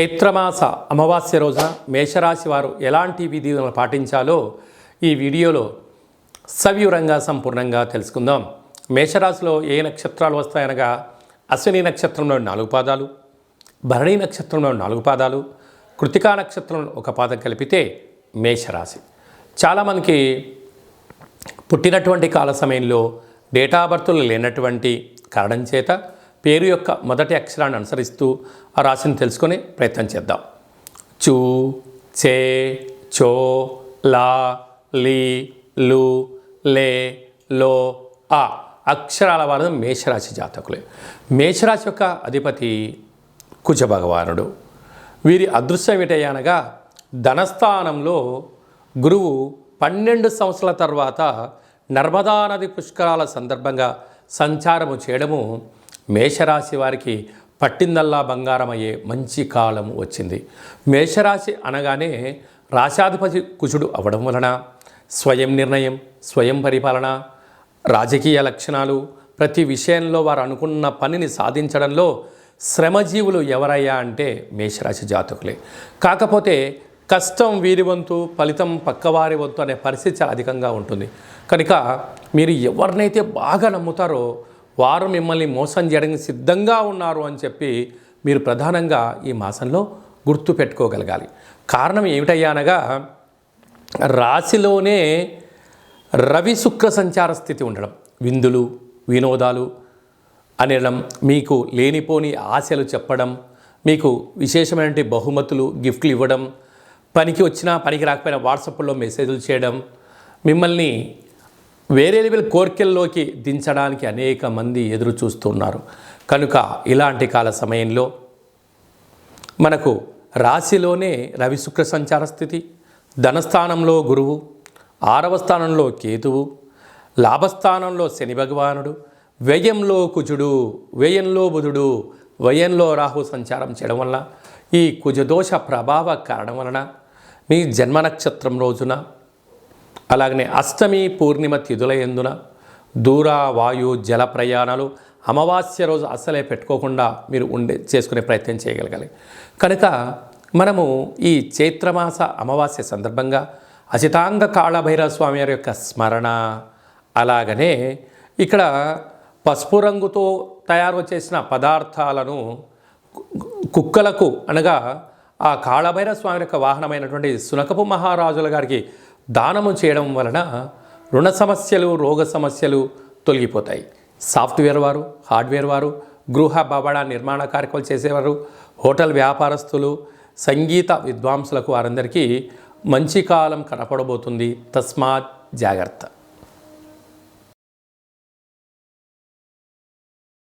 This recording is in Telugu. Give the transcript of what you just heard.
చైత్రమాస అమావాస్య రోజున మేషరాశి వారు ఎలాంటి విధులను పాటించాలో ఈ వీడియోలో సవివరంగా సంపూర్ణంగా తెలుసుకుందాం. మేషరాశిలో ఏ నక్షత్రాలు వస్తాయనగా అశ్విని నక్షత్రంలో నాలుగు పాదాలు భరణి నక్షత్రంలో నాలుగు పాదాలు కృతికా నక్షత్రంలో ఒక పాదం కలిపితే మేషరాశి. చాలామందికి పుట్టినటువంటి కాల సమయంలో డేటా బర్త్లు లేనటువంటి కారణం చేత పేరు యొక్క మొదటి అక్షరాన్ని అనుసరిస్తూ ఆ రాశిని తెలుసుకునే ప్రయత్నం చేద్దాం. చూ చే చో లా లీ లు లే లో ఆ అక్షరాల వారు మేషరాశి జాతకులే. మేషరాశి యొక్క అధిపతి కుజ భగవానుడు వీరి అదృశ్యం ఏటయ్యానగా ధనస్థానంలో గురువు పన్నెండు సంవత్సరాల తర్వాత నర్మదా నది పుష్కరాల సందర్భంగా సంచారము చేయడము మేషరాశి వారికి పట్టిందల్లా బంగారమయ్యే మంచి కాలం వచ్చింది. మేషరాశి అనగానే రాశాధిపతి కుజుడు అవడం వలన స్వయం నిర్ణయం స్వయం పరిపాలన రాజకీయ లక్షణాలు ప్రతి విషయంలో వారు అనుకున్న పనిని సాధించడంలో శ్రమజీవులు ఎవరయ్యా అంటే మేషరాశి జాతకులే. కాకపోతే కష్టం వీరి వంతు ఫలితం పక్కవారి వంతు అనే పరిస్థితి చాలా అధికంగా ఉంటుంది. కనుక మీరు ఎవరినైతే బాగా నమ్ముతారో వారు మిమ్మల్ని మోసం చేయడానికి సిద్ధంగా ఉన్నారు అని చెప్పి మీరు ప్రధానంగా ఈ మాసంలో గుర్తు పెట్టుకోగలగాలి. కారణం ఏమిటయ్యానగా రాశిలోనే రవి శుక్ర సంచార స్థితి ఉండడం. విందులు వినోదాలు అనడం మీకు లేనిపోని ఆశలు చెప్పడం మీకు విశేషమైనటువంటి బహుమతులు గిఫ్ట్లు ఇవ్వడం పనికి వచ్చినా పనికి రాకపోయినా వాట్సాప్లో మెసేజ్లు చేయడం మిమ్మల్ని వేరే లెవెల్ కోర్కెల్లోకి దించడానికి అనేక మంది ఎదురు చూస్తున్నారు. కనుక ఇలాంటి కాల సమయంలో మనకు రాశిలోనే రవి శుక్ర సంచార స్థితి ధనస్థానంలో గురువు ఆరవ స్థానంలో కేతువు లాభస్థానంలో శని భగవానుడు వ్యయంలో కుజుడు వ్యయంలో బుధుడు వ్యయంలో రాహు సంచారం చేయడం వల్ల ఈ కుజదోష ప్రభావ కారణం వలన మీ జన్మ నక్షత్రం రోజున అలాగనే అష్టమి పూర్ణిమ తిథుల ఎందున దూర వాయు జల ప్రయాణాలు అమావాస్య రోజు అస్సలే పెట్టుకోకుండా మీరు ఉండే చేసుకునే ప్రయత్నం చేయగలగాలి. కనుక మనము ఈ చైత్రమాస అమావాస్య సందర్భంగా అచితాంగ కాళభైరవ స్వామి వారి యొక్క స్మరణ అలాగనే ఇక్కడ పసుపు రంగుతో తయారు చేసిన పదార్థాలను కుక్కలకు అనగా ఆ కాళభైరవ స్వామి యొక్క వాహనమైనటువంటి సునకపు మహారాజుల గారికి దానము చేయడం వలన రుణ సమస్యలు రోగ సమస్యలు తొలగిపోతాయి. సాఫ్ట్వేర్ వారు హార్డ్వేర్ వారు గృహ భవన నిర్మాణ కార్యక్రమాలు చేసేవారు హోటల్ వ్యాపారస్తులు సంగీత విద్వాంసులకు వారందరికీ మంచి కాలం కనపడబోతుంది. తస్మాత్ జాగ్రత్త.